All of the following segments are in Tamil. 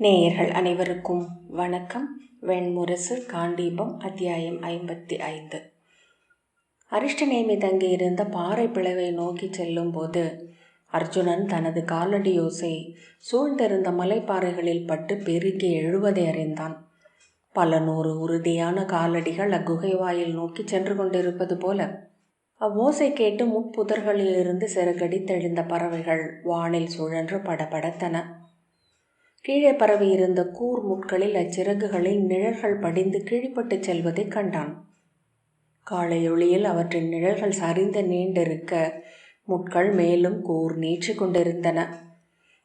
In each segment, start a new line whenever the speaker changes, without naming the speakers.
நேயர்கள் அனைவருக்கும் வணக்கம். வெண்முரசு காண்டீபம் அத்தியாயம் ஐம்பத்தி ஐந்து. அரிஷ்டநேமி தங்கியிருந்த பாறை பிளவை நோக்கி செல்லும்போது அர்ஜுனன் தனது காலடி யோசை சூழ்ந்திருந்த மலைப்பாறைகளில் பட்டு பெருகி எழுவதை அறிந்தான். பல நூறு உறுதியான காலடிகள் அக்குகை வாயில் நோக்கி சென்று கொண்டிருப்பது போல அவ்வோசை கேட்டு முட்புதர்களிலிருந்து தெளிந்த பறவைகள் வானில் சுழன்று படபடத்தன. கீழே பரவி இருந்த கூர் முட்களில் அச்சிறகுகளை நிழல்கள் படிந்து கிழிப்பட்டு செல்வதை கண்டான். காலையொளியில் அவற்றின் நிழல்கள் சரிந்து நீண்டிருக்க முட்கள் மேலும் கூர் நீச்சு கொண்டிருந்தன.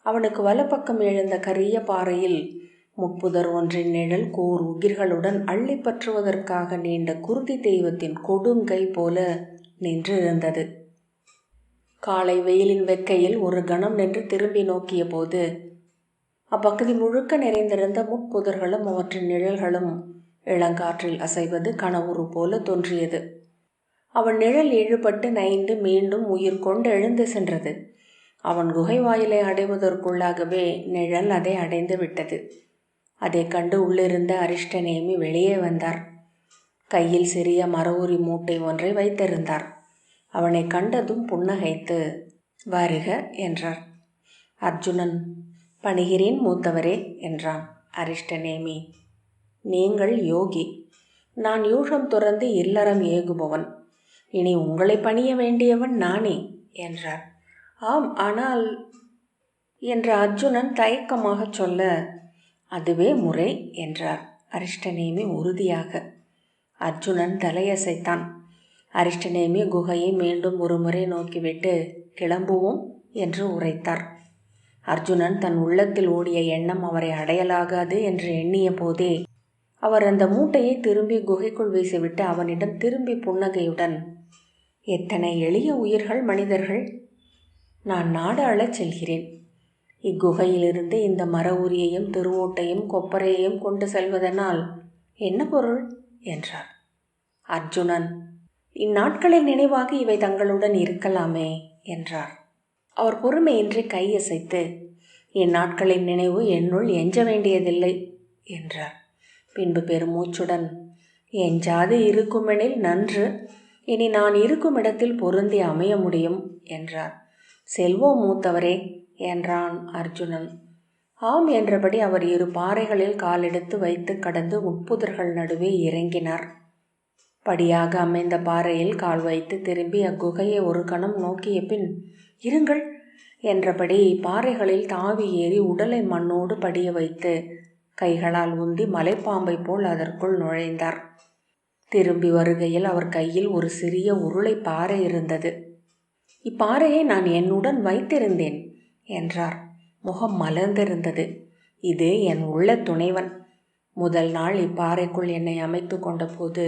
அவனுக்கு வலப்பக்கம் எழுந்த கரிய பாறையில் முட்புதர் ஒன்றின் நிழல் கூர் உகிர்களுடன் அள்ளி பற்றுவதற்காக நீண்ட குருதி தெய்வத்தின் கொடுங்கை போல நின்றிருந்தது. காலை வெயிலின் வெக்கையில் ஒரு கணம் நின்று திரும்பி நோக்கிய போது அப்பகுதி முழுக்க நிறைந்திருந்த முட்புதர்களும் அவற்றின் நிழல்களும் இளங்காற்றில் அசைவது கனவுரு போல தோன்றியது. அவன் நிழல் இழுபட்டு நைந்து மீண்டும் உயிர் கொண்டு எழுந்து சென்றது. அவன் குகை வாயிலை அடைவதற்குள்ளாகவே நிழல் அதை அடைந்து விட்டது. அதை கண்டு உள்ளிருந்த அரிஷ்டநேமி வெளியே வந்தார். கையில் சிறிய மரவுரி மூட்டை ஒன்றை வைத்திருந்தார். அவனை கண்டதும் புன்னகைத்து வருக என்றார். அர்ஜுனன் பணிகிறேன் மூத்தவரே என்றான் அரிஷ்டநேமி. நீங்கள் யோகி. நான் யூகம் துறந்து இல்லறம் ஏகுபவன். இனி உங்களை பணிய வேண்டியவன் நானே என்றார். ஆம் ஆனால் என்ற அர்ஜுனன் தயக்கமாக சொல்ல அதுவே முறை என்றார் அரிஷ்டநேமி உறுதியாக. அர்ஜுனன் தலையசைத்தான். அரிஷ்டநேமி குகையை மீண்டும் ஒருமுறை நோக்கிவிட்டு கிளம்புவோம் என்று உரைத்தார். அர்ஜுனன் தன் உள்ளத்தில் ஓடிய எண்ணம் அவரை அடையலாகாது என்று எண்ணிய போதே அவர் அந்த மூட்டையை திரும்பி குகைக்குள் வீசிவிட்டு அவனிடம் திரும்பி புன்னகையுடன் எத்தனை எளிய உயிர்கள் மனிதர்கள்! நான் நாடு அழச் செல்கிறேன். இக்குகையிலிருந்து இந்த மர உரியையும் திருவோட்டையும் கொப்பரையையும் கொண்டு செல்வதனால் என்ன பொருள்? என்றார். அர்ஜுனன் இந்நாட்களின் நினைவாக இவை தங்களுடன் இருக்கலாமே என்றார். அவர் பொறுமையின்றி கையசைத்து இந்நாட்களின் நினைவு என்னுள் எஞ்ச வேண்டியதில்லை என்றார். பின்பு பெருமூச்சுடன் எஞ்சாது இருக்குமெனில் நன்று இனி நான் இருக்கும் இடத்தில் பொருந்தி அமைய முடியும் என்றார். செல்வோம் மூத்தவரே என்றான் அர்ஜுனன். ஆம் என்றபடி அவர் இரு பாறைகளில் காலெடுத்து வைத்து கடந்து உட்புதர்கள் நடுவே இறங்கினார். படியாக அமைந்த பாறையில் கால் வைத்து திரும்பி அக்குகையை ஒரு கணம் நோக்கிய பின் இருங்கள் என்றபடி பாறைகளில் தாவி ஏறி உடலை மண்ணோடு படிய வைத்து கைகளால் உந்தி மலைப்பாம்பை போல் அதற்குள் நுழைந்தார். திரும்பி வருகையில் அவர் கையில் ஒரு சிறிய உருளை பாறை இருந்தது. இப்பாறையை நான் என்னுடன் வைத்திருந்தேன் என்றார். முகம் மலர்ந்திருந்தது. இது என் உள்ள துணைவன். முதல் நாள் இப்பாறைக்குள் என்னை அமைத்து கொண்டபோது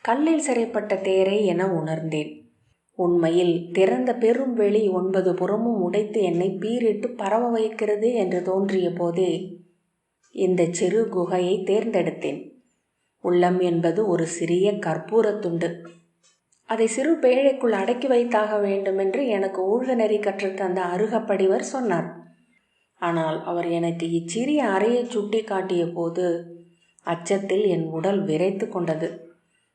கல்லில் சிறைப்பட்ட தேரை என உணர்ந்தேன். உண்மையில் திறந்த பெரும் வெளி ஒன்பது புறமும் உடைத்து என்னை பீரிட்டு பரவ வைக்கிறது என்று தோன்றிய போதே இந்த சிறு குகையை தேர்ந்தெடுத்தேன். உள்ளம் என்பது ஒரு சிறிய கற்பூரத்துண்டு அதை சிறு பேழைக்குள் அடக்கி வைத்தாக வேண்டுமென்று எனக்கு ஊழ்க நெறி கற்றுத்தந்த அருகப்படிவர் சொன்னார். ஆனால் அவர் எனக்கு இச்சிறிய அறையை சுட்டி காட்டிய போது அச்சத்தில் என் உடல் விரைத்து கொண்டது.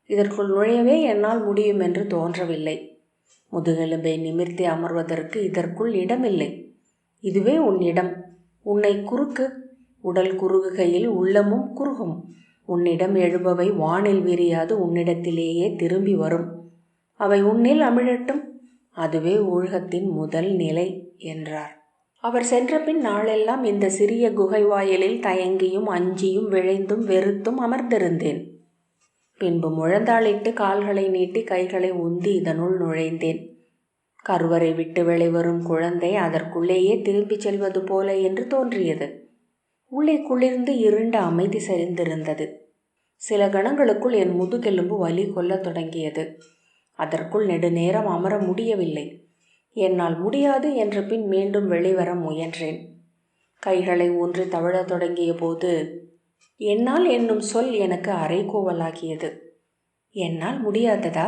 இதற்குள் நுழையவே என்னால் முடியும் என்று தோன்றவில்லை. முதுகெலும்பை நிமிர்த்தி அமர்வதற்கு இதற்குள் இடமில்லை. இதுவே உன் இடம். உன்னை குறுக்கு. உடல் குறுகுகையில் உள்ளமும் குறுகும். உன்னிடம் எழுபவை வானில் விரியாது உன்னிடத்திலேயே திரும்பி வரும். அவை உன்னில் அமிழட்டும். அதுவே ஊழகத்தின் முதல் நிலை என்றார். அவர் சென்றபின் நாளெல்லாம் இந்த சிறிய குகை வாயிலில் தயங்கியும் அஞ்சியும் விழைந்தும் வெறுத்தும் அமர்ந்திருந்தேன். பின்பு முழந்தாளிட்டு கால்களை நீட்டி கைகளை உந்தி இதனுள் நுழைந்தேன். கருவறை விட்டு வெளிவரும் குழந்தை அதற்குள்ளேயே திரும்பிச் செல்வது போல என்று தோன்றியது. உள்ளே குளிர்ந்து இருண்ட அமைதி சரிந்திருந்தது. சில கணங்களுக்குள் என் முதுகெலும்பு வலி கொள்ளத் தொடங்கியது. அதற்குள் நெடுநேரம் அமர முடியவில்லை. என்னால் முடியாது என்ற பின் மீண்டும் வெளிவர முயன்றேன். கைகளை ஊன்றி தவழத் தொடங்கிய போது என்னால் என்னும் சொல் எனக்கு அரைகோவலாகியது. என்னால் முடியாததா?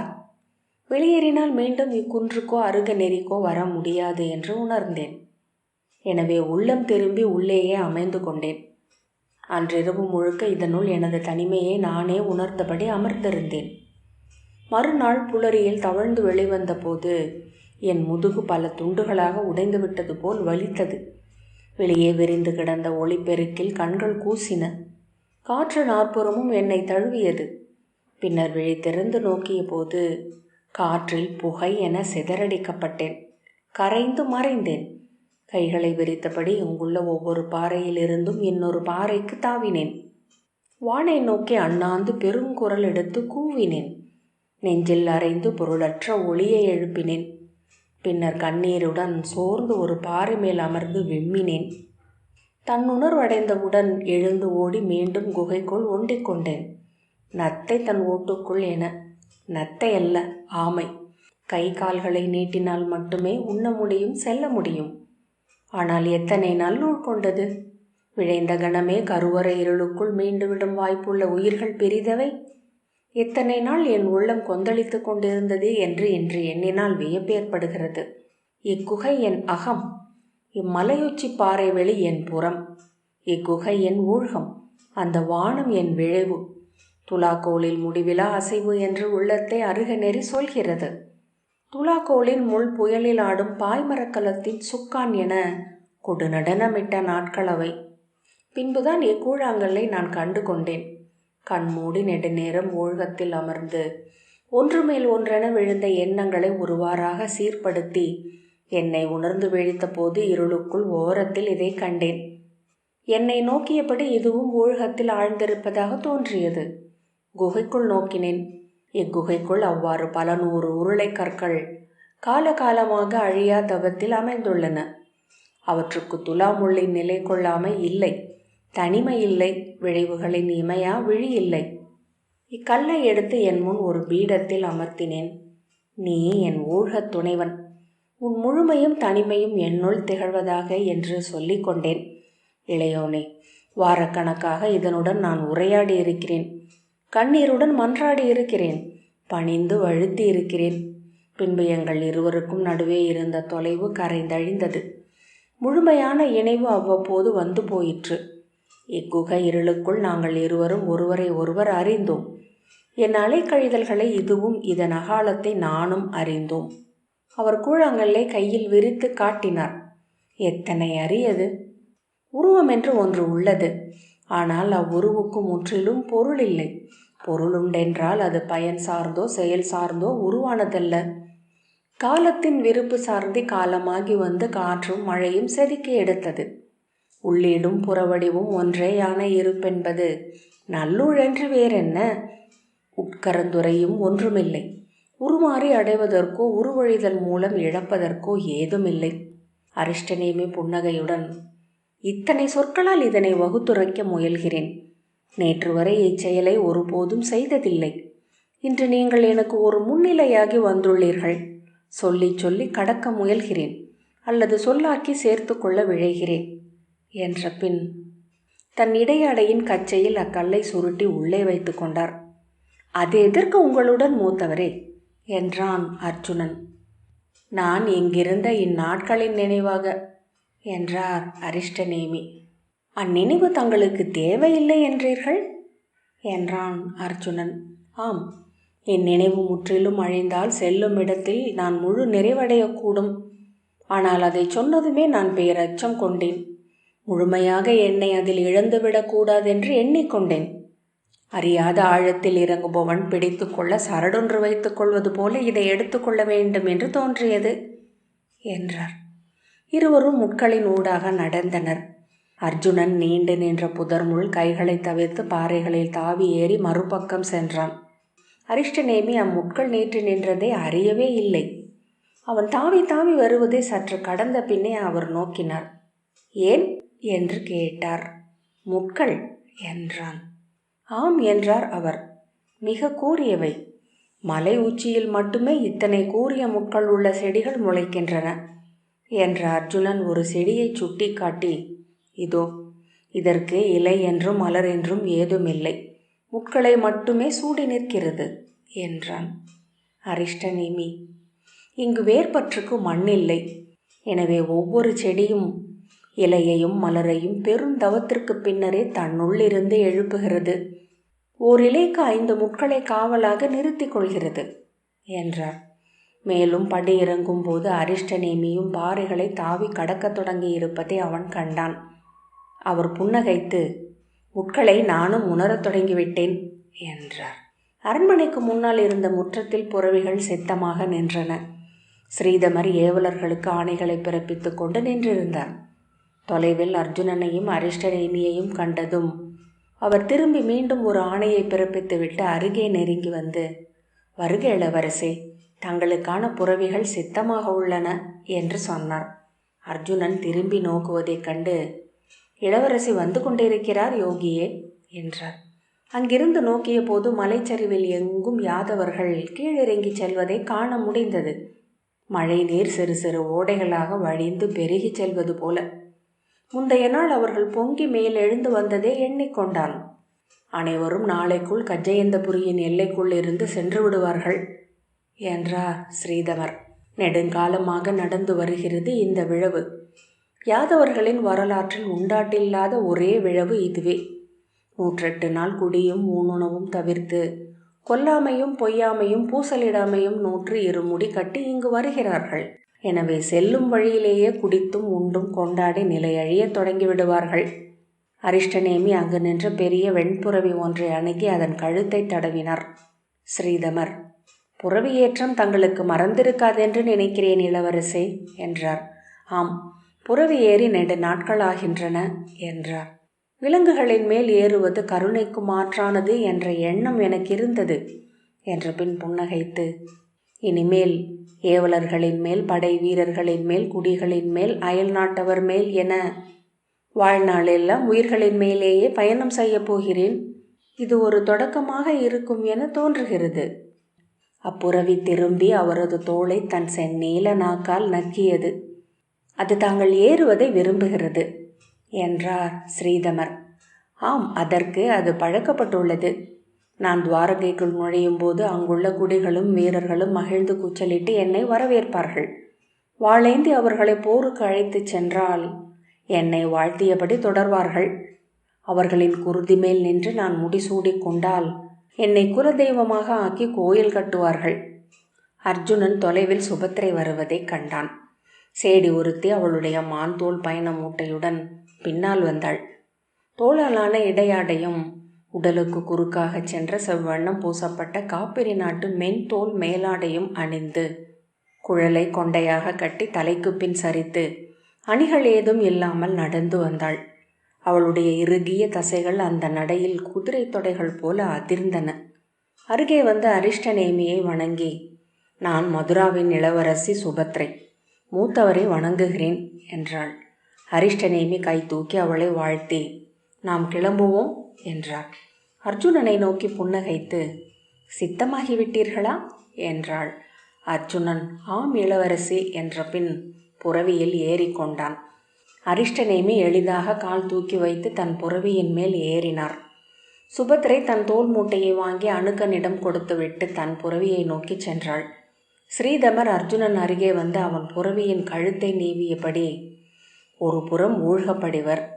வெளியேறினால் மீண்டும் இக்குன்றுக்கோ அருக நெறிக்கோ வர முடியாது என்று உணர்ந்தேன். எனவே உள்ளம் திரும்பி உள்ளேயே அமைந்து கொண்டேன். அன்றிரவு முழுக்க இதனுள் எனது தனிமையை நானே உணர்ந்தபடி அமர்ந்திருந்தேன். மறுநாள் புலரியில் தவழ்ந்து வெளிவந்த போது என் முதுகு பல துண்டுகளாக உடைந்து விட்டது போல் வலித்தது. வெளியே விரிந்து கிடந்த ஒளிப்பெருக்கில் கண்கள் கூசின. காற்று நாற்புறமும் என்னை தழுவியது. பின்னர் விழித்திருந்து நோக்கிய போது காற்றில் புகை என சிதறடிக்கப்பட்டேன். கரைந்து மறைந்தேன். கைகளை விரித்தபடி இங்குள்ள ஒவ்வொரு பாறையிலிருந்தும் இன்னொரு பாறைக்கு தாவினேன். வானை நோக்கி அண்ணாந்து பெருங்குரல் எடுத்து கூவினேன். நெஞ்சில் அரைந்து பொருளற்ற ஒளியை எழுப்பினேன். பின்னர் கண்ணீருடன் சோர்ந்து ஒரு பாறை மேல் அமர்ந்து விம்மினேன். தன்னுணர்வடைந்தவுடன் எழுந்து ஓடி மீண்டும் குகைக்குள் ஒண்டிக் கொண்டேன். நத்தை தன் ஓட்டுக்குள் என நத்தை அல்ல ஆமை. கை கால்களை நீட்டினால் மட்டுமே உண்ண முடியும் செல்ல முடியும். ஆனால் எத்தனை நல்லூர் கொண்டது? விழைந்த கணமே கருவறை இருளுக்குள் மீண்டுவிடும் வாய்ப்புள்ள உயிர்கள் பெரிதவை. எத்தனை நாள் என் உள்ளம் கொந்தளித்து கொண்டிருந்தது என்று இன்று எண்ணினால் வியப்பேற்படுகிறது. இக்குகை என் அகம். இம்மலையுச்சி பாறை வெளி என் புறம். இக்குகை என் ஊழ்கம் அந்த வானம் என் விழைவு. துலாக்கோளில் முடிவிலா அசைவு என்று உள்ளத்தை அருக நெறி சொல்கிறது. துலாக்கோளின் முள் புயலில் ஆடும் பாய்மரக்கலத்தின் சுக்கான் என கொடு நடனமிட்ட நாட்களவை. பின்புதான் இக்கூழாங்கல்லை நான் கண்டு கொண்டேன். கண்மூடி நெடுநேரம் ஊழ்கத்தில் அமர்ந்து ஒன்று மேல் ஒன்றென விழுந்த எண்ணங்களை ஒருவாறாக சீர்படுத்தி என்னை உணர்ந்து விழித்தபோது இருளுக்குள் ஓரத்தில் இதை கண்டேன். என்னை நோக்கியபடி இதுவும் ஊழகத்தில் ஆழ்ந்திருப்பதாக தோன்றியது. குகைக்குள் நோக்கினேன். இக்குகைக்குள் அவ்வாறு பல நூறு உருளை கற்கள் காலகாலமாக அழியா தவத்தில் அமைந்துள்ளன. அவற்றுக்கு துலாமுள்ளி நிலை கொள்ளாமை இல்லை. தனிமை இல்லை. விளைவுகளின் இமையா விழி இல்லை. இக்கல்லை எடுத்து என் முன் ஒரு பீடத்தில் அமர்த்தினேன். நீ என் ஊழ்கத் துணைவன். உன் முழுமையும் தனிமையும் என்னுள் திகழ்வதாக என்று சொல்லிக் கொண்டேன். இளையோனே வாரக்கணக்காக இதனுடன் நான் உரையாடி இருக்கிறேன். கண்ணீருடன் மன்றாடி இருக்கிறேன். பணிந்து வழுத்தி இருக்கிறேன். பின்பு எங்கள் இருவருக்கும் நடுவே இருந்த தொலைவு கரைந்தழிந்தது. முழுமையான இணைவு அவ்வப்போது வந்து போயிற்று. இக்குகை இருளுக்குள் நாங்கள் இருவரும் ஒருவரை ஒருவர் அறிந்தோம். என் அலைக்கழிதல்களை இதுவும் இதன் அகாலத்தை நானும் அறிந்தோம். அவர் கூழாங்கல்லை கையில் விரித்து காட்டினார். எத்தனை அரியது? உருவம் என்று ஒன்று உள்ளது. ஆனால் அவ்வுருவுக்கு முற்றிலும் பொருள் இல்லை பொருளுண்டென்றால் அது பயன் சார்ந்தோ செயல் சார்ந்தோ உருவானதல்ல. காலத்தின் விருப்பு சார்ந்தே காலமாகி வந்து காற்றும் மழையும் செதுக்கி எடுத்தது. உள்ளீடும் புறவடிவும் ஒன்றேயான இருப்பென்பது நல்லுழன்று வேறென்ன? உட்கரந்துரையும் ஒன்றுமில்லை. உருமாறி அடைவதற்கோ உருவழிதல் மூலம் இழப்பதற்கோ ஏதுமில்லை. அரிஷ்டனேமி புன்னகையுடன் இத்தனை சொற்களால் இதனை வகுத்துரைக்க முயல்கிறேன். நேற்று வரை இச்செயலை ஒருபோதும் செய்ததில்லை. இன்று நீங்கள் எனக்கு ஒரு முன்னிலையாகி வந்துள்ளீர்கள். சொல்லி சொல்லி கடக்க முயல்கிறேன். அல்லது சொல்லாக்கி சேர்த்து கொள்ள விழைகிறேன். என்ற பின் தன் இடையடையின் கச்சையில் அக்கல்லை சுருட்டி உள்ளே வைத்து கொண்டார். அது எதற்கு உங்களுடன் மூத்தவரே? என்றான் அர்ஜுனன். நான் இங்கிருந்த இந்நாட்களின் நினைவாக என்றார் அரிஷ்டநேமி. அந்நினைவு தங்களுக்கு தேவையில்லை என்றீர்கள்? என்றான் அர்ஜுனன். ஆம் என் நினைவு முற்றிலும் அழிந்தால் செல்லும் இடத்தில் நான் முழு நிறைவடையக்கூடும். ஆனால் அதை சொன்னதுமே நான் பேரச்சம் கொண்டேன். முழுமையாக என்னை அதில் இழந்துவிடக்கூடாதென்று எண்ணிக்கொண்டேன். அறியாத ஆழத்தில் இறங்குபவன் பிடித்து கொள்ள சரடொன்று வைத்துக் கொள்வது போல இதை எடுத்துக்கொள்ள வேண்டும் என்று தோன்றியது என்றார். இருவரும் முட்களின் ஊடாக நடந்தனர். அர்ஜுனன் நீண்டு நின்ற புதர் முள் கைகளை தவிர்த்து பாறைகளில் தாவி ஏறி மறுபக்கம் சென்றான். அரிஷ்டநேமி அம்முட்கள் நேற்று நின்றதை அறியவே இல்லை. அவன் தாவி தாவி வருவதை சற்று கடந்த பின்னே அவர் நோக்கினார். ஏன்? என்று கேட்டார். முட்கள் என்றான். ஆம் என்றார் அவர். மிக கூறியவை. மலை உச்சியில் மட்டுமே இத்தனை கூறிய முட்கள் உள்ள செடிகள் முளைக்கின்றன என்ற அர்ஜுனன் ஒரு செடியை சுட்டி காட்டி இதோ இதற்கு இலை என்றும் மலர் என்றும் ஏதுமில்லை. முட்களை மட்டுமே சூடி நிற்கிறது என்றான். அரிஷ்டநேமி இங்கு வேர்பற்றுக்கு மண் இல்லை. எனவே ஒவ்வொரு செடியும் இலையையும் மலரையும் பெருந்தவத்திற்கு பின்னரே தன்னுள்ளிருந்து எழுப்புகிறது. ஓர் இலைக்கு ஐந்து முட்களை காவலாக நிறுத்தி கொள்கிறது என்றார். மேலும் படி இறங்கும் போது அரிஷ்டநேமியும் பாறைகளை தாவி கடக்கத் தொடங்கி இருப்பதை அவன் கண்டான். அவர் புன்னகைத்து முட்களை நானும் உணரத் தொடங்கிவிட்டேன் என்றார். அரண்மனைக்கு முன்னால் இருந்த முற்றத்தில் புறவிகள் சித்தமாக நின்றன. ஸ்ரீதமர் ஏவலர்களுக்கு ஆணைகளை பிறப்பித்துக் கொண்டு நின்றிருந்தார். தொலைவில் அர்ஜுனனையும் அரிஷ்டநேமியையும் கண்டதும் அவர் திரும்பி மீண்டும் ஒரு ஆணையை பிறப்பித்துவிட்டு அருகே நெருங்கி வந்து வருக இளவரசே தங்களுக்கான புறவிகள் சித்தமாக உள்ளன என்று சொன்னார். அர்ஜுனன் திரும்பி நோக்குவதைக் கண்டு இளவரசி வந்து கொண்டிருக்கிறார் யோகியே என்றார். அங்கிருந்து நோக்கிய போது மலைச்சரிவில் எங்கும் யாதவர்கள் கீழிறங்கி செல்வதை காண முடிந்தது. மழை நீர் சிறு சிறு ஓடைகளாக வழிந்து பெருகிச் செல்வது போல. முந்தைய நாள் அவர்கள் பொங்கி மேல் எழுந்து வந்ததே எண்ணிக்கொண்டான் அனைவரும் நாளைக்குள் கஜயந்தபுரியின் எல்லைக்குள் இருந்து சென்று விடுவார்கள் என்றார் ஸ்ரீதமர். நெடுங்காலமாக நடந்து வருகிறது இந்த விழவு. யாதவர்களின் வரலாற்றில் உண்டாட்டில்லாத ஒரே விழவு இதுவே. நூற்றெட்டு நாள் குடியும் ஊனுணவும் தவிர்த்து கொல்லாமையும் பொய்யாமையும் பூசலிடாமையும் நூற்று இருமுடி கட்டி இங்கு வருகிறார்கள். எனவே செல்லும் வழியிலேயே குடித்தும் உண்டும் கொண்டாடி நிலையழிய தொடங்கி விடுவார்கள். அரிஷ்டநேமி அங்கு நின்ற பெரிய வெண்புறவி ஒன்றை அணுகி அதன் கழுத்தை தடவினார். ஸ்ரீதமர் புறவியேற்றம் தங்களுக்கு மறந்திருக்காதென்று நினைக்கிறேன் இளவரசே என்றார். ஆம் புறவி ஏறி நெண்டு நாட்கள் ஆகின்றன என்றார். விலங்குகளின் மேல் ஏறுவது கருணைக்கு மாற்றானது என்ற எண்ணம் எனக்கு இருந்தது என்ற பின் புன்னகைத்து இனிமேல் ஏவலர்களின் மேல் படை வீரர்களின் மேல் குடிகளின் மேல் அயல் நாட்டவர் மேல் என வாழ்நாளெல்லாம் உயிர்களின் மேலேயே பயணம் செய்யப் போகிறேன். இது ஒரு தொடக்கமாக இருக்கும் என தோன்றுகிறது. அப்புறவி திரும்பி அவரது தோளை தன் செந்நீல நாக்கால் நக்கியது. அது தாங்கள் ஏறுவதை விரும்புகிறது என்றார் ஸ்ரீதமர். ஆம் அதற்கு அது பழக்கப்பட்டுள்ளது. நான் துவாரகைக்குள் நுழையும் போது அங்குள்ள குடிகளும் வீரர்களும் மகிழ்ந்து கூச்சலிட்டு என்னை வரவேற்பார்கள். வாழேந்தி அவர்களை போருக்கு அழைத்துச் சென்றால் என்னை வாழ்த்தியபடி தொடர்வார்கள். அவர்களின் குருதி மேல் நின்று நான் முடிசூடி கொண்டால் என்னை குலதெய்வமாக ஆக்கி கோயில் கட்டுவார்கள். அர்ஜுனன் தொலைவில் சுபத்திரை வருவதைக் கண்டான். சேடி ஒருத்தி அவளுடைய மான் தோல் பயண மூட்டையுடன் பின்னால் வந்தாள். தோளாலான இடையாடையும் உடலுக்கு குறுக்காக சென்ற செவ்வண்ணம் பூசப்பட்ட காப்பிரி நாட்டு மென்தோல் மேலாடையும் அணிந்து குழலை கொண்டையாக கட்டி தலைக்கு பின் சரித்து அணிகள் ஏதும் இல்லாமல் நடந்து வந்தாள். அவளுடைய இறுகிய தசைகள் அந்த நடையில் குதிரை தொடைகள் போல அதிர்ந்தன. அருகே வந்து அரிஷ்டநேமியை வணங்கி நான் மதுராவின் இளவரசி சுபத்ரை மூத்தவரை வணங்குகிறேன் என்றாள். அரிஷ்டநேமி கை தூக்கி அவளை வாழ்த்தி நாம் கிளம்புவோம். என்றார் அர்ஜுனனை நோக்கி புன்னகைத்து சித்தமாகிவிட்டீர்களா? என்றாள். அர்ஜுனன் ஆம் இளவரசி என்ற பின் புறவியில் ஏறிக்கொண்டான் அரிஷ்டநேமி எளிதாக கால் தூக்கி வைத்து தன் புறவியின் மேல் ஏறினார். சுபத்ரை தன் தோல் மூட்டையை வாங்கி அணுக்கனிடம் கொடுத்துவிட்டு தன் புறவியை நோக்கி சென்றாள். ஸ்ரீதமர் அர்ஜுனன் அருகே வந்து அவன் புறவியின் கழுத்தை நீவியபடி ஒரு புறம் ஊழ்கப்படிவர்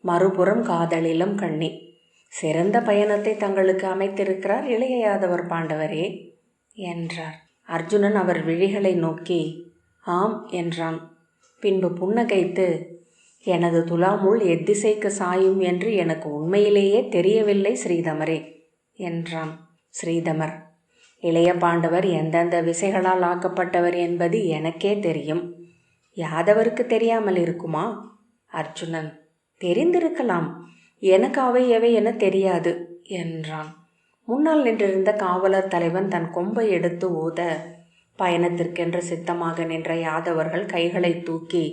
மறுபுறம் காதலிலும் கண்ணி. சிறந்த பயணத்தை தங்களுக்கு அமைத்திருக்கிறார் இளைய யாதவர் பாண்டவரே என்றார். அர்ஜுனன் அவர் விழிகளை நோக்கி ஆம் என்றான். பின்பு புன்னகைத்து எனது துலாமுள் எத்திசைக்கு சாயும் என்று எனக்கு உண்மையிலேயே தெரியவில்லை ஸ்ரீதமரே என்றான். ஸ்ரீதமர் இளைய பாண்டவர் எந்தெந்த விசைகளால் ஆக்கப்பட்டவர் என்பது எனக்கே தெரியும். யாதவருக்கு தெரியாமல் இருக்குமா? அர்ஜுனன் தெரிந்திருக்கலாம். எனக்கு அவை எவை என தெரியாது என்றான். முன்னால் நின்றிருந்த காவலர் தலைவன் தன் கொம்பை எடுத்து ஊத பயணத்திற்கென்று சித்தமாக நின்ற யாதவர்கள் கைகளை தூக்கி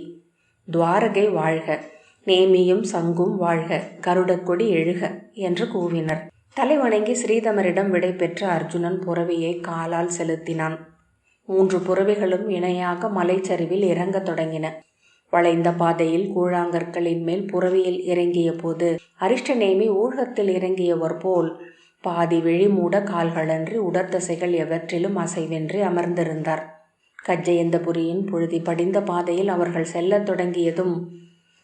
துவாரகை வாழ்க நேமியும் சங்கும் வாழ்க கருடக்கொடி எழுக என்று கூவினர். தலைவணங்கி ஸ்ரீதமரிடம் விடை பெற்ற அர்ஜுனன் புறவியை காலால் செலுத்தினான். மூன்று புறவிகளும் இணையாக மலைச்சரிவில் இறங்கத் தொடங்கின. வளைந்த பாதையில் கூழாங்கற்களின் மேல் புறவியில் இறங்கிய போது அரிஷ்டநேமி ஊழகத்தில் இறங்கியவர் போல் பாதி விழிமூட கால்களன்றி உடற்தசைகள் எவற்றிலும் அசைவின்றி அமர்ந்திருந்தார். கஜயந்தபுரியின் புழுதி படிந்த பாதையில் அவர்கள் செல்லத் தொடங்கியதும்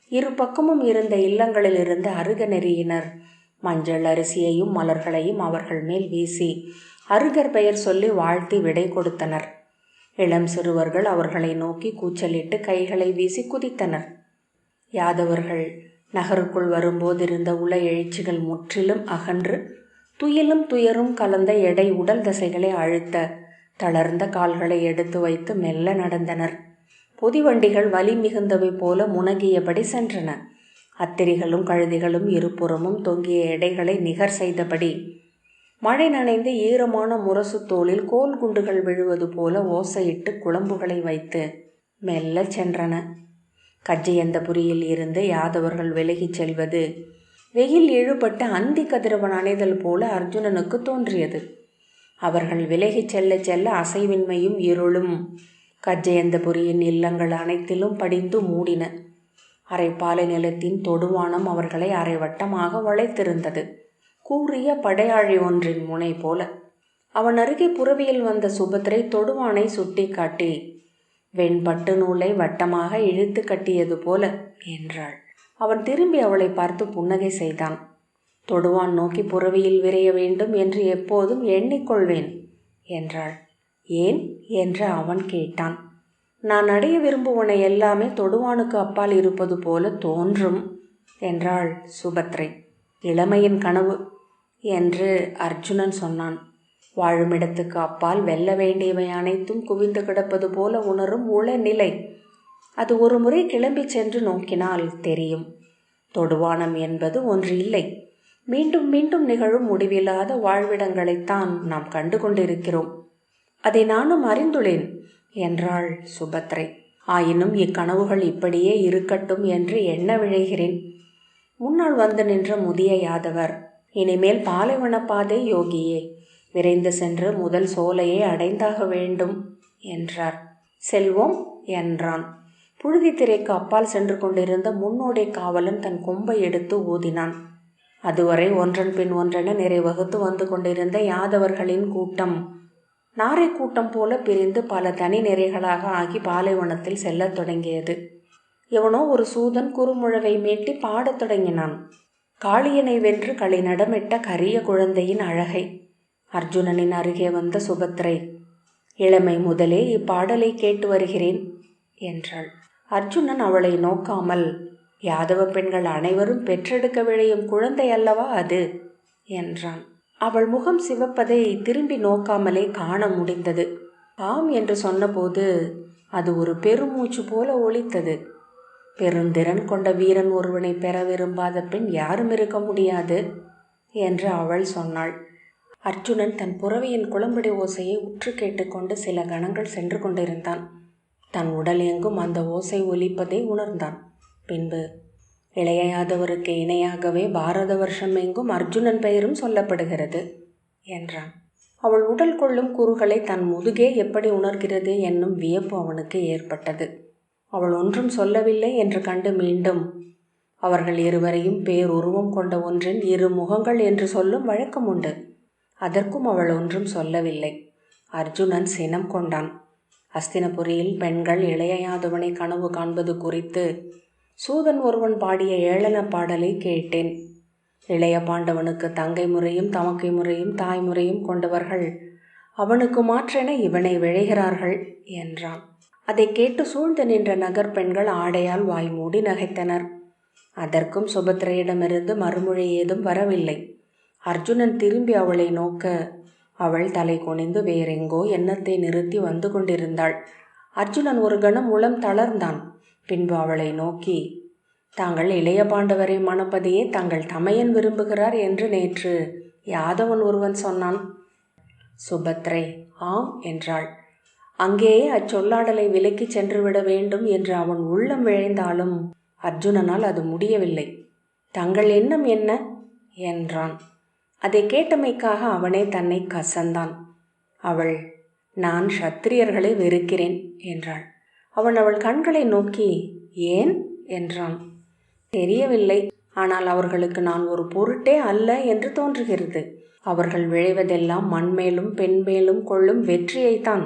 இரு பக்கமும் இருந்த இல்லங்களில் இருந்த அருக நெறியினர் மஞ்சள் அரிசியையும் மலர்களையும் அவர்கள் மேல் வீசி அருகர் பெயர் சொல்லி வாழ்த்தி விடை கொடுத்தனர். இளம் சிறுவர்கள் அவர்களை நோக்கி கூச்சலிட்டு கைகளை வீசி குதித்தனர். யாதவர்கள் நகருக்குள் வரும்போதிருந்த உல எழுச்சிகள் முற்றிலும் அகன்று துயிலும் துயரும் கலந்த எடை உடல் தசைகளை அழுத்த தளர்ந்த கால்களை எடுத்து வைத்து மெல்ல நடந்தனர். பொதிவண்டிகள் வலி மிகுந்தவை போல முனகியபடி சென்றன. அத்திரிகளும் கழுதிகளும் இருபுறமும் தொங்கிய எடைகளை நிகர் செய்தபடி மழை நனைந்து ஈரமான முரசு தோளில் கோல் குண்டுகள் விழுவது போல ஓசையிட்டு குழம்புகளை வைத்து மெல்ல சென்றன. கஜ்ஜியந்தபுரியில் இருந்து யாதவர்கள் விலகிச் செல்வது வெயில் இழுபட்டு அந்தி கதிரவன் அணைதல் போல அர்ஜுனனுக்கு தோன்றியது. அவர்கள் விலகிச் செல்ல செல்ல அசைவின்மையும் இருளும் கஜ்ஜயந்தபுரியின் இல்லங்கள் அனைத்திலும் படிந்து மூடின. அரைப்பாலை நிலத்தின் தொடுவானம் அவர்களை அரைவட்டமாக வளைத்திருந்தது. கூறிய படையாழி ஒன்றின் முனை போல. அவன் அருகே புறவியில் வந்த சுபத்திரை தொடுவானை சுட்டி காட்டி வெண்பட்டு நூலை வட்டமாக இழுத்து கட்டியது போல என்றாள். அவன் திரும்பி அவளை பார்த்து புன்னகை செய்தான். தொடுவான் நோக்கி புறவியில் விரைய வேண்டும் என்று எப்போதும் எண்ணிக்கொள்வேன் என்றாள். ஏன்? என்று அவன் கேட்டான். நான் அடைய விரும்புவனை எல்லாமே தொடுவானுக்கு அப்பால் இருப்பது போல தோன்றும் என்றாள் சுபத்ரை. இளமையின் கனவு என்று அர்ஜுனன் சொன்னான். வாழுமிடத்துக்கு அப்பால் வெல்ல வேண்டியவை அனைத்தும் குவிந்து கிடப்பது போல உணரும் உள நிலை அது ஒரு முறை கிளம்பி சென்று நோக்கினால் தெரியும். தொடுவானம் என்பது ஒன்று இல்லை. மீண்டும் மீண்டும் நிகழும் முடிவில்லாத வாழ்விடங்களைத்தான் நாம் கண்டு கொண்டிருக்கிறோம். அதை நானும் அறிந்துள்ளேன் என்றாள் சுபத்ரை. ஆயினும் இக்கனவுகள் இப்படியே இருக்கட்டும் என்று எண்ண விழைகிறேன். முன்னால் வந்து நின்ற முதிய யாதவர் இனிமேல் பாலைவன பாதை யோகியே விரைந்து சென்று முதல் சோலையை அடைந்தாக வேண்டும் என்றார். செல்வோம் என்றான். புழுதி திரைக்கு அப்பால் சென்று கொண்டிருந்த முன்னோடை காவலன் தன் கொம்பை எடுத்து ஊதினான். அதுவரை ஒன்றன் பின் ஒன்றென நிறைவகுத்து வந்து கொண்டிருந்த யாதவர்களின் கூட்டம் நாரை கூட்டம் போல பிரிந்து பல தனி நிறைகளாக ஆகி பாலைவனத்தில் செல்லத் தொடங்கியது. எவனோ ஒரு சூதன் குறுமுழவை மீட்டி பாடத் தொடங்கினான். காளியனை வென்று களி நடமிட்ட கரிய குழந்தையின் அழகை. அர்ஜுனனின் அருகே வந்த சுபத்ரை இளமை முதலே இப்பாடலை கேட்டு வருகிறேன் என்றாள். அர்ஜுனன் அவளை நோக்காமல் யாதவ பெண்கள் அனைவரும் பெற்றெடுக்க விழையும் குழந்தை அல்லவா அது? என்றான். அவள் முகம் சிவப்பதை திரும்பி நோக்காமலே காண முடிந்தது. ஆம் என்று சொன்னபோது அது ஒரு பெருமூச்சு போல ஒலித்தது. பெருந்திறன் கொண்ட வீரன் ஒருவனை பெற விரும்பாத பெண் யாரும் இருக்க முடியாது என்று அவள் சொன்னாள். அர்ஜுனன் தன் புறவியின் குளம்படி ஓசையை உற்று கேட்டுக்கொண்டு சில கணங்கள் சென்று கொண்டிருந்தான். தன் உடல் எங்கும் அந்த ஓசை ஒலிப்பதை உணர்ந்தான். பின்பு இளையாதவருக்கு இணையாகவே பாரத வருஷம் எங்கும் அர்ஜுனன் பெயரும் சொல்லப்படுகிறது என்றான். அவள் உடல் கொள்ளும் குறுகளை தன் முதுகே எப்படி உணர்கிறது என்னும் வியப்பு அவனுக்கு ஏற்பட்டது. அவள் ஒன்றும் சொல்லவில்லை என்று கண்டு மீண்டும் அவர்கள் இருவரையும் பேர் உருவம் கொண்ட ஒன்றின் இரு முகங்கள் என்று சொல்லும் வழக்கம் உண்டு. அதற்கும் அவள் ஒன்றும் சொல்லவில்லை. அர்ஜுனன் சினம் கொண்டான். அஸ்தினபுரியில் பெண்கள் இளையாதவனை கனவு காண்பது குறித்து சூதன் ஒருவன் பாடிய ஏளன பாடலை கேட்டேன். இளைய பாண்டவனுக்கு தங்கை முறையும் தமக்கை முறையும் தாய்முறையும் கொண்டவர்கள் அவனுக்கு மாற்றென இவனை விழைகிறார்கள் என்றான். அதை கேட்டு சூழ்ந்து நின்ற நகர் பெண்கள் ஆடையால் வாய் மூடி நகைத்தனர். அதற்கும் சுபத்திரையிடமிருந்து மறுமொழி ஏதும் வரவில்லை. அர்ஜுனன் திரும்பி அவளை நோக்க அவள் தலை குனிந்து வேறெங்கோ எண்ணத்தை நிறுத்தி வந்து கொண்டிருந்தாள். அர்ஜுனன் ஒரு கணம் உளம் தளர்ந்தான். பின்பு அவளை நோக்கி தாங்கள் இளைய பாண்டவரை மணப்பதையே தங்கள் தமையன் விரும்புகிறார் என்று நேற்று யாதவன் ஒருவன் சொன்னான். சுபத்ரை ஆம் என்றாள். அங்கேயே அச்சொல்லாடலை விலக்கி சென்றுவிட வேண்டும் என்று அவன் உள்ளம் விழைந்தாலும் அர்ஜுனனால் அது முடியவில்லை. தங்கள் எண்ணம் என்ன? என்றான். அதை கேட்டமைக்காக அவனே தன்னை கசந்தான். அவள் நான் சத்திரியர்களை வெறுக்கிறேன் என்றாள். அவன் அவள் கண்களை நோக்கி ஏன்? என்றான். தெரியவில்லை. ஆனால் அவர்களுக்கு நான் ஒரு பொருட்டே அல்ல என்று தோன்றுகிறது. அவர்கள் விழைவதெல்லாம் மண்மேலும் பெண்மேலும் கொள்ளும் வெற்றியைத்தான்.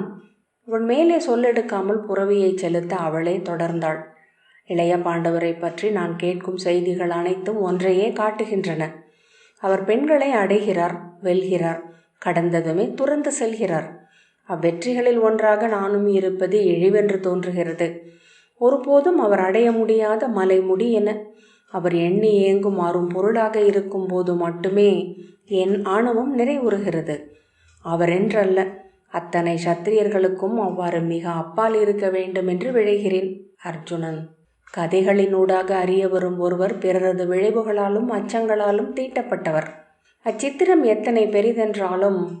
இவன் மேலே சொல்லெடுக்காமல் புறவியை செலுத்த அவளே தொடர்ந்தாள். இளைய பாண்டவரை பற்றி நான் கேட்கும் செய்திகள் அனைத்தும் ஒன்றையே காட்டுகின்றன. அவர் பெண்களை அடைகிறார் வெல்கிறார் கடந்ததுமே துறந்து செல்கிறார். அவ்வெற்றிகளில் ஒன்றாக நானும் இருப்பது இழிவென்று தோன்றுகிறது. ஒருபோதும் அவர் அடைய முடியாத மலைமுடி என. அவர் எண்ணி ஏங்குமாறும் பொருளாக இருக்கும் போது மட்டுமே என் ஆணவம் நிறைவுறுகிறது. அவரென்றல்ல அத்தனை சத்திரியர்களுக்கும் அவ்வாறு மிக அப்பால் இருக்க வேண்டும் என்று விழைகிறேன் அர்ஜுனன். கதைகளினூடாக அறிய வரும் ஒருவர் பிறரது விளைவுகளாலும் அச்சங்களாலும் தீட்டப்பட்டவர். அச்சித்திரம் எத்தனை பெரிதென்றாலும்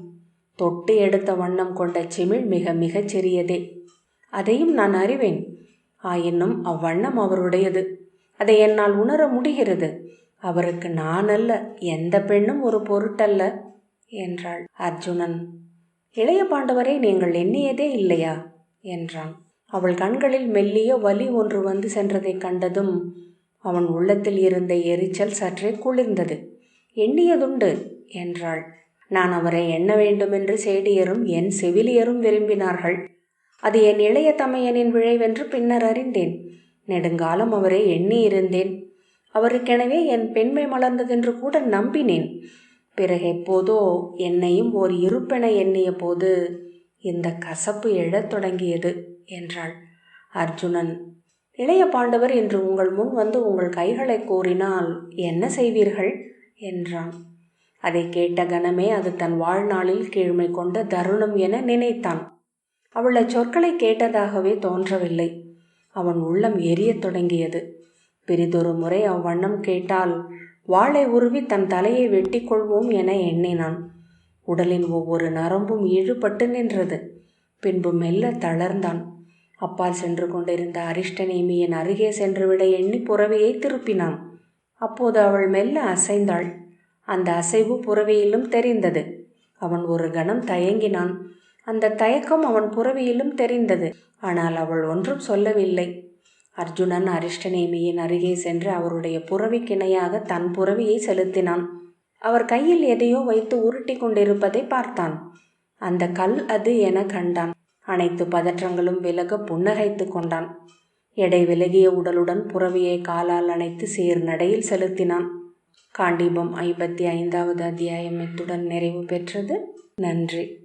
தொட்டு எடுத்த வண்ணம் கொண்ட சிமிழ் மிக மிகச் சிறியதே. அதையும் நான் அறிவேன். ஆயினும் அவ்வண்ணம் அவருடையது. அதை என்னால் உணர முடிகிறது. அவருக்கு நான் அல்ல எந்த பெண்ணும் ஒரு பொருட்டல்ல என்றாள் அர்ஜுனன். இளைய பாண்டவரை நீங்கள் எண்ணியதே இல்லையா? என்றான். அவள் கண்களில் மெல்லிய வலி ஒன்று வந்து சென்றதைக் கண்டதும் அவன் உள்ளத்தில் இருந்த எரிச்சல் சற்றே குளிர்ந்தது. எண்ணியதுண்டு என்றாள். நான் அவரை எண்ண வேண்டுமென்று சேடியரும் என் செவிலியரும் விரும்பினார்கள். அது என் இளைய தமையனின் விளைவென்று பின்னர் அறிந்தேன். நெடுங்காலம் அவரை எண்ணி இருந்தேன் அவருக்கெனவே என் பெண்மை மலர்ந்ததென்று கூட நம்பினேன். பிறகு எப்போதோ என்னையும் ஓர் இருப்பென எண்ணிய போது இந்த கசப்பு எழத் தொடங்கியது என்றாள். அர்ஜுனன் இளைய பாண்டவர் என்று உங்கள் முன் வந்து உங்கள் கைகளை கோரினால் என்ன செய்வீர்கள்? என்றான். அதை கேட்ட கணமே அது தன் வாழ்நாளில் கீழ்மை கொண்ட தருணம் என நினைத்தான். அவள் அச்சொற்களை கேட்டதாகவே தோன்றவில்லை. அவன் உள்ளம் எரியத் தொடங்கியது. பெரிதொரு முறை அவ்வண்ணம் கேட்டால் வாளை உருவி தன் தலையை வெட்டி கொள்வோம் என எண்ணினான். உடலின் ஒவ்வொரு நரம்பும் ஈடுபட்டு நின்றது. பின்பு மெல்ல தளர்ந்தான். அப்பால் சென்று கொண்டிருந்த அரிஷ்டநேமியின் அருகே சென்றுவிட எண்ணி புறவையை திருப்பினான். அப்போது அவள் மெல்ல அசைந்தாள். அந்த அசைவு புறவியிலும் தெரிந்தது. அவன் ஒரு கணம் தயங்கினான். அந்த தயக்கம் அவன் புறவியிலும் தெரிந்தது. ஆனால் அவள் ஒன்றும் சொல்லவில்லை. அர்ஜுனன் அரிஷ்டநேமியின் அருகே சென்று அவருடைய புறவிக்கிணையாக தன் புறவியை செலுத்தினான். அவர் கையில் எதையோ வைத்து உருட்டி கொண்டிருப்பதை பார்த்தான். அந்த கல் அது என கண்டான். அனைத்து பதற்றங்களும் விலக புன்னகைத்து கொண்டான். எடை விலகிய உடலுடன் புறவியை காலால் அணைத்து சீர் நடையில் செலுத்தினான். காண்டீபம் ஐம்பத்தி ஐந்தாவது அத்தியாயம் இத்துடன் நிறைவு பெற்றது. நன்றி.